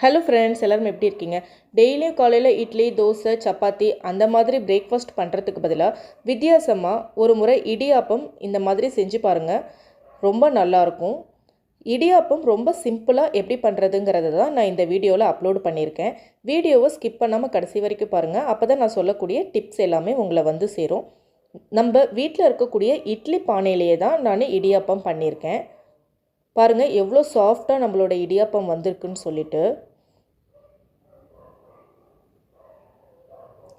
Hello friends எல்லாரும் எப்படி இருக்கீங்க? டெய்லியும் காலையில் இட்லி தோசை சப்பாத்தி அந்த மாதிரி பிரேக்ஃபாஸ்ட் பண்ணுறதுக்கு பதிலாக வித்தியாசமாக ஒரு முறை இடியாப்பம் இந்த மாதிரி செஞ்சு பாருங்கள் ரொம்ப நல்லாயிருக்கும் இடியாப்பம் ரொம்ப சிம்பிளாக எப்படி பண்ணுறதுங்கிறத தான் நான் இந்த வீடியோவில் அப்லோட் பண்ணியிருக்கேன். வீடியோவை ஸ்கிப் பண்ணாமல் கடைசி வரைக்கும் பாருங்கள் அப்போ தான் நான் சொல்லக்கூடிய டிப்ஸ் எல்லாமே உங்களை வந்து சேரும். நம்ம வீட்டில் இருக்கக்கூடிய இட்லி பானையிலேயே தான் நான் இடியாப்பம் பண்ணியிருக்கேன். பாருங்கள் எவ்வளோ சாஃப்டாக நம்மளோட இடியாப்பம் வந்திருக்குன்னு சொல்லிட்டு.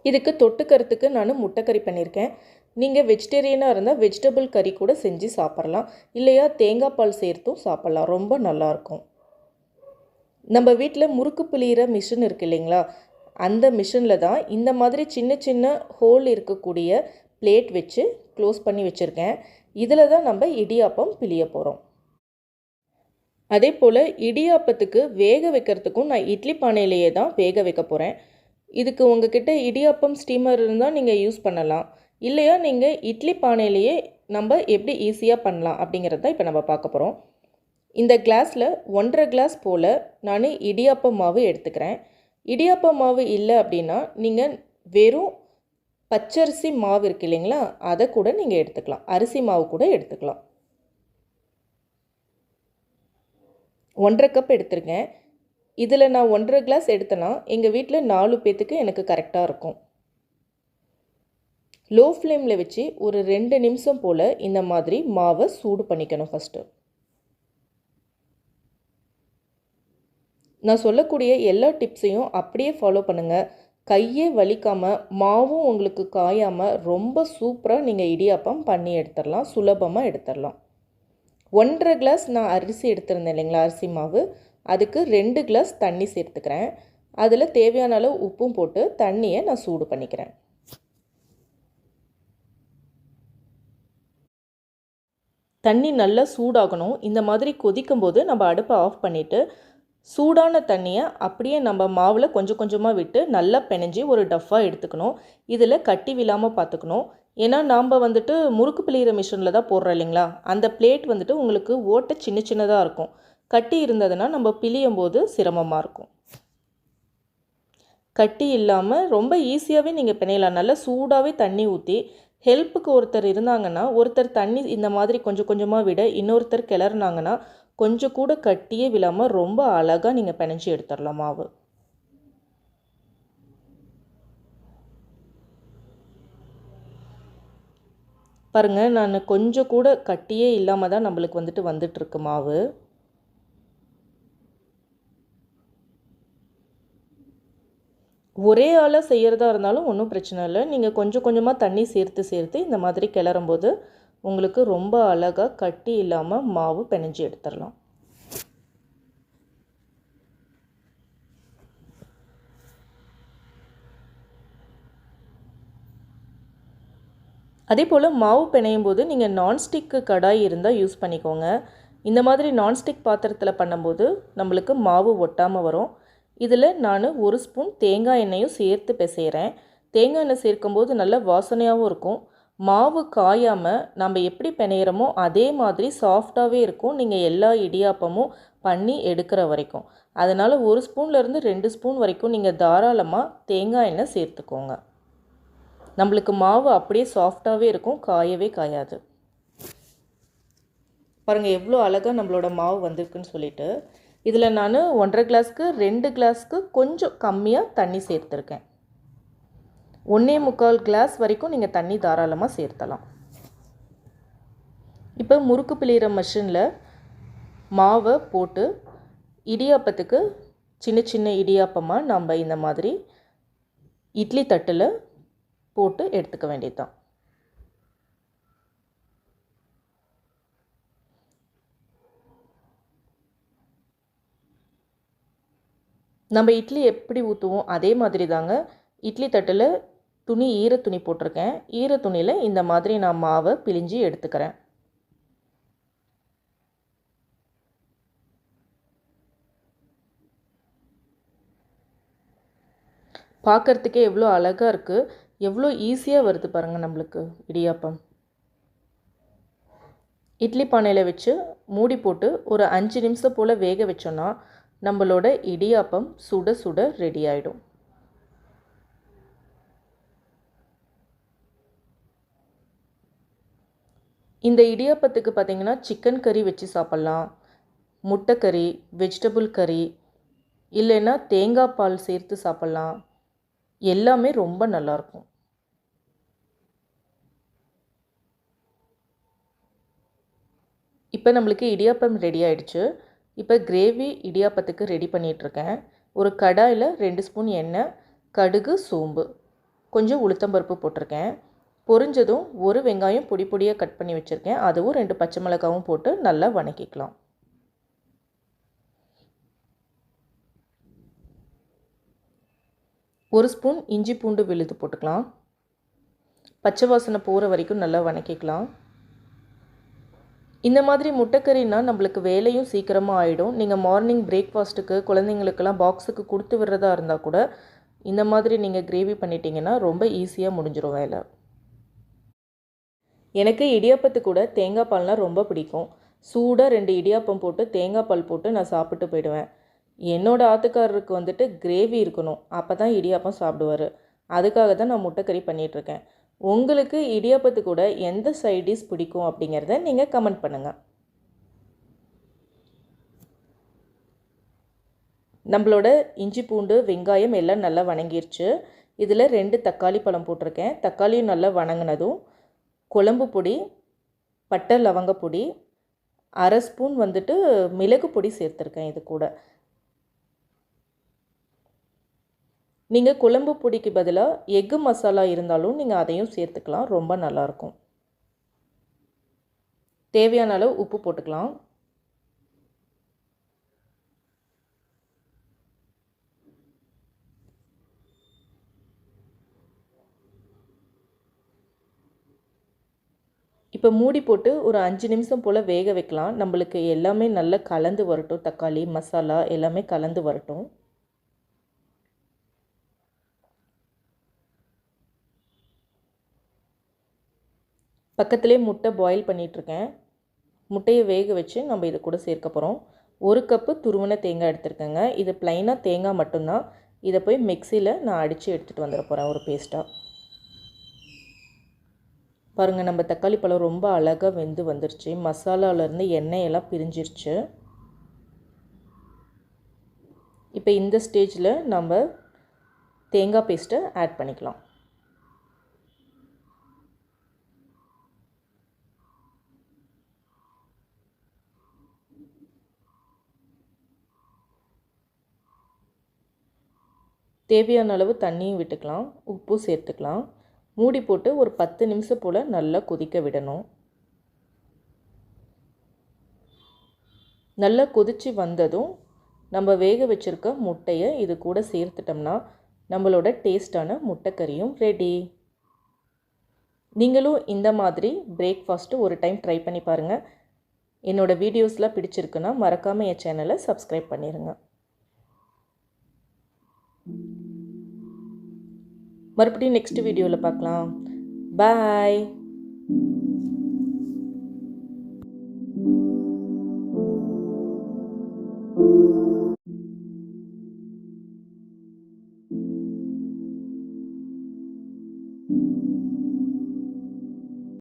இதுக்கு தொட்டுக்கறதுக்கு நான் முட்டைக்கறி பண்ணியிருக்கேன் நீங்கள் வெஜிடேரியனாக இருந்தால் வெஜிடபிள் கறி கூட செஞ்சு சாப்பிட்லாம். இல்லையா தேங்காய் பால் சேர்த்தும் சாப்பிட்லாம். ரொம்ப நல்லாயிருக்கும் நம்ம வீட்டில் முறுக்கு புளியிற மிஷின் இருக்கு இல்லைங்களா? அந்த மிஷினில் தான் இந்த மாதிரி சின்ன சின்ன ஹோல் இருக்கக்கூடிய பிளேட் வச்சு க்ளோஸ் பண்ணி வச்சுருக்கேன். இதில் தான் நம்ம இடியாப்பம் பிழிய போகிறோம் அதே போல் இடியாப்பத்துக்கு வேக வைக்கிறதுக்கும் நான் இட்லி பானையிலேயே தான் வேக வைக்க போகிறேன் இதுக்கு உங்ககிட்ட இடியாப்பம் ஸ்டீமர் இருந்தால் நீங்கள் யூஸ் பண்ணலாம். இல்லையா நீங்கள் இட்லி பானையிலேயே நம்ம எப்படி ஈஸியாக பண்ணலாம் அப்படிங்கிறது தான் இப்போ நம்ம பார்க்க போகிறோம் இந்த கிளாஸில் ஒன்றரை கிளாஸ் போல் நான் இடியாப்ப மாவு எடுத்துக்கிறேன். இடியாப்ப மாவு இல்லை அப்படின்னா நீங்கள் வெறும் பச்சரிசி மாவு இருக்கு இல்லைங்களா அதை கூட நீங்கள் எடுத்துக்கலாம். அரிசி மாவு கூட எடுத்துக்கலாம். ஒன்றரை கப் எடுத்திருக்கேன். இதில் நான் ஒன்றரை கிளாஸ் எடுத்தேன்னா எங்கள் வீட்டில் நாலு பேர்த்துக்கு எனக்கு கரெக்டாக இருக்கும். லோ ஃப்ளேமில் வச்சு ஒரு ரெண்டு நிமிஷம் போல் இந்த மாதிரி மாவை சூடு பண்ணிக்கணும் ஃபஸ்ட்டு நான் சொல்லக்கூடிய எல்லா டிப்ஸையும் அப்படியே ஃபாலோ பண்ணுங்கள் கையே வலிக்காமல் மாவும் உங்களுக்கு காயாமல் ரொம்ப சூப்பராக நீங்கள் இடியாப்பம் பண்ணி எடுத்துடலாம் சுலபமாக எடுத்துடலாம். ஒன்றரை கிளாஸ் நான் அரிசி எடுத்திருந்தேன் இல்லைங்களா அரிசி மாவு. அதுக்கு ரெண்டு கிளாஸ் தண்ணி சேர்த்துக்கிறேன். அதில் தேவையான அளவு உப்பும் போட்டு தண்ணியை நான் சூடு பண்ணிக்கிறேன். தண்ணி நல்லா சூடாகணும். இந்த மாதிரி கொதிக்கும் போது நம்ம அடுப்பை ஆஃப் பண்ணிவிட்டு சூடான தண்ணியை அப்படியே நம்ம மாவில் கொஞ்சம் கொஞ்சமாக விட்டு நல்லா பிணைஞ்சி ஒரு டஃப்பாக எடுத்துக்கணும். இதில் கட்டி விழாமல் பார்த்துக்கணும் ஏன்னா நாம் வந்துட்டு முறுக்கு பிழிகிற மிஷினில் தான் போடுறோம் இல்லைங்களா? அந்த பிளேட் வந்துட்டு உங்களுக்கு ஓட்டை சின்ன சின்னதாக இருக்கும். கட்டி இருந்ததுன்னா நம்ம பிழியும் போது சிரமமாக இருக்கும். கட்டி இல்லாமல் ரொம்ப ஈஸியாகவே நீங்கள் பிணையலாம். நல்லா சூடாகவே தண்ணி ஊற்றி ஹெல்ப்புக்கு ஒருத்தர் இருந்தாங்கன்னா ஒருத்தர் தண்ணி இந்த மாதிரி கொஞ்சம் கொஞ்சமாக விட இன்னொருத்தர் கிளறினாங்கன்னா கொஞ்சம் கூட கட்டியே விழாமல் ரொம்ப அழகாக நீங்கள் பிணைஞ்சி எடுத்துடலாம் மாவு. பாருங்கள் நான் கொஞ்சம் கூட கட்டியே இல்லாமல் தான் நம்மளுக்கு வந்துட்டு வந்துட்டுருக்கு மாவு. ஒரே ஆளாக செய்கிறதா இருந்தாலும் ஒன்றும் பிரச்சனை இல்லை. நீங்கள் கொஞ்சம் கொஞ்சமாக தண்ணி சேர்த்து சேர்த்து இந்த மாதிரி கிளறும்போது உங்களுக்கு ரொம்ப அழகாக கட்டி இல்லாமல் மாவு பிணைஞ்சி எடுத்துடலாம் அதே போல் மாவு பிணையும் போது நீங்கள் நான்ஸ்டிக்கு கடாய் இருந்தால் யூஸ் பண்ணிக்கோங்க. இந்த மாதிரி நான்ஸ்டிக் பாத்திரத்தில் பண்ணும்போது நம்மளுக்கு மாவு ஒட்டாமல் வரும். இதில் நான் ஒரு ஸ்பூன் தேங்காய் எண்ணெயும் சேர்த்து பிசைகிறேன் தேங்காய் எண்ணெய் சேர்க்கும்போது நல்ல வாசனையாகவும் இருக்கும். மாவு காயாமல் நம்ம எப்படி பிணையிறோமோ அதே மாதிரி சாஃப்டாகவே இருக்கும். நீங்கள் எல்லா இடியாப்பமும் பண்ணி எடுக்கிற வரைக்கும். அதனால் ஒரு ஸ்பூன்லேருந்து ரெண்டு ஸ்பூன் வரைக்கும் நீங்கள் தாராளமாக தேங்காய் எண்ணெய் சேர்த்துக்கோங்க. நம்மளுக்கு மாவு அப்படியே சாஃப்டாகவே இருக்கும் காயவே காயாது. பாருங்கள் எவ்வளோ அழகாக நம்மளோட மாவு வந்திருக்குன்னு சொல்லிட்டு. இதில் நான் ஒன்றரை கிளாஸ்க்கு ரெண்டு கிளாஸ்க்கு கொஞ்சம் கம்மியாக தண்ணி சேர்த்துருக்கேன். ஒன்றே முக்கால் கிளாஸ் வரைக்கும் நீங்கள் தண்ணி தாராளமாக சேர்த்தலாம். இப்போ முறுக்கு பிழிகிற மிஷினில் மாவை போட்டு இடியாப்பத்துக்கு சின்ன சின்ன இடியாப்பமாக நம்ம இந்த மாதிரி இட்லி தட்டில் போட்டு எடுத்துக்க வேண்டியதுதான். நம்ம இட்லி எப்படி ஊற்றுவோம் அதே மாதிரி தாங்க இட்லி தட்டில் துணி ஈர துணி போட்டிருக்கேன். ஈர துணியில் இந்த மாதிரி நான் மாவை பிழிஞ்சு எடுத்துக்கிறேன். பார்க்குறதுக்கே எவ்வளோ அழகாக இருக்குது எவ்வளோ ஈஸியாக வருது பாருங்கள் நம்மளுக்கு இடியாப்பம். இட்லி பானையில் வச்சு மூடி போட்டு ஒரு அஞ்சு நிமிஷம் போல் வேக வச்சோன்னா நம்மளோட இடியாப்பம் சுட சுட ரெடி ஆகிடும் இந்த இடியாப்பத்துக்கு பார்த்திங்கன்னா சிக்கன் கறி வச்சு சாப்பிட்லாம். முட்டை கறி வெஜிடபிள் கறி இல்லைன்னா தேங்காய் பால் சேர்த்து சாப்பிட்லாம். எல்லாமே ரொம்ப நல்லாயிருக்கும் இப்போ நம்மளுக்கு இடியாப்பம் ரெடி ஆயிடுச்சு. இப்போ கிரேவி இடியாப்பத்துக்கு ரெடி பண்ணிகிட்ருக்கேன் ஒரு கடாயில் ரெண்டு ஸ்பூன் எண்ணெய் கடுகு சோம்பு. கொஞ்சம் உளுத்தம்பருப்பு போட்டிருக்கேன். பொரிஞ்சதும் ஒரு வெங்காயம் பொடி பொடியாக கட் பண்ணி வச்சுருக்கேன். அதுவும் ரெண்டு பச்சை மிளகாவும் போட்டு நல்லா வணக்கிக்கலாம். ஒரு ஸ்பூன் இஞ்சி பூண்டு விழுது போட்டுக்கலாம். பச்சை வாசனை போகிற வரைக்கும் நல்லா வணக்கிக்கலாம். இந்த மாதிரி முட்டைக்கறினா நம்மளுக்கு வேலையும் சீக்கிரமாக ஆகிடும் நீங்கள் மார்னிங் பிரேக்ஃபாஸ்ட்டுக்கு குழந்தைங்களுக்கெல்லாம் பாக்ஸுக்கு கொடுத்து விடுறதா இருந்தால் கூட இந்த மாதிரி நீங்கள் கிரேவி பண்ணிட்டீங்கன்னா ரொம்ப ஈஸியாக முடிஞ்சிடும் வேலை. எனக்கு இடியாப்பத்து கூட தேங்காய் பால்னால் ரொம்ப பிடிக்கும். சூடாக ரெண்டு இடியாப்பம் போட்டு தேங்காய் பால் போட்டு நான் சாப்பிட்டு போயிடுவேன். என்னோடய ஆத்துக்காரருக்கு வந்துட்டு கிரேவி இருக்கணும். அப்போ தான் இடியாப்பம் சாப்பிடுவார். அதுக்காக தான் நான் முட்டைக்கறி பண்ணிகிட்ருக்கேன் உங்களுக்கு இடியாப்பத்து கூட எந்த சைடிஷ் பிடிக்கும் அப்படிங்கிறத நீங்கள் கமெண்ட் பண்ணுங்கள் நம்மளோட இஞ்சி பூண்டு வெங்காயம் எல்லாம் நல்லா வணங்கிருச்சு. இதில் ரெண்டு தக்காளி பழம் போட்டிருக்கேன். தக்காளியும் நல்லா வணங்கினதும் குழம்பு பொடி பட்டை லவங்க பொடி அரை ஸ்பூன் வந்துட்டு மிளகு பொடி சேர்த்துருக்கேன் இது கூட. நீங்கள் குழம்பு பொடிக்கு பதிலாக எக்கு மசாலா இருந்தாலும் நீங்கள் அதையும் சேர்த்துக்கலாம். ரொம்ப நல்லாயிருக்கும். தேவையான அளவு உப்பு போட்டுக்கலாம். இப்போ மூடி போட்டு ஒரு அஞ்சு நிமிஷம் போல் வேக வைக்கலாம். நம்மளுக்கு எல்லாமே நல்லா கலந்து வரட்டும். தக்காளி மசாலா எல்லாமே கலந்து வரட்டும். பக்கத்துலேயே முட்டை பாயில் பண்ணிகிட்ருக்கேன் முட்டையை வேக வச்சு நம்ம இது கூட சேர்க்க போகிறோம் ஒரு கப்பு துருவன தேங்காய் எடுத்துருக்கேங்க. இது ப்ளைனாக தேங்காய் மட்டும்தான். இதை போய் மிக்சியில் நான் அடித்து எடுத்துகிட்டு வந்துட போகிறேன் ஒரு பேஸ்ட்டாக பாருங்கள் நம்ம தக்காளி பழம் ரொம்ப அழகாக வெந்து வந்துருச்சு. மசாலாவிலேருந்து எண்ணெயெல்லாம் பிரிஞ்சிருச்சு. இப்போ இந்த ஸ்டேஜில் நம்ம தேங்காய் பேஸ்ட்டை ஆட் பண்ணிக்கலாம். தேவையான அளவு தண்ணியும் விட்டுக்கலாம் உப்பு சேர்த்துக்கலாம். மூடி போட்டு ஒரு பத்து நிமிஷம் போல் நல்லா கொதிக்க விடணும். நல்லா கொதித்து வந்ததும் நம்ம வேக வச்சுருக்க முட்டையை இது கூட சேர்த்துட்டோம்னா நம்மளோட டேஸ்டான முட்டைக்கறியும் ரெடி நீங்களும் இந்த மாதிரி பிரேக்ஃபாஸ்ட்டு ஒரு டைம் ட்ரை பண்ணி பாருங்கள் என்னோடய வீடியோஸ்லாம் பிடிச்சிருக்குன்னா மறக்காமல் என் சேனலை சப்ஸ்கிரைப் பண்ணிடுங்க மறுபடியும் நெக்ஸ்ட் வீடியோவில் பார்க்கலாம். பாய்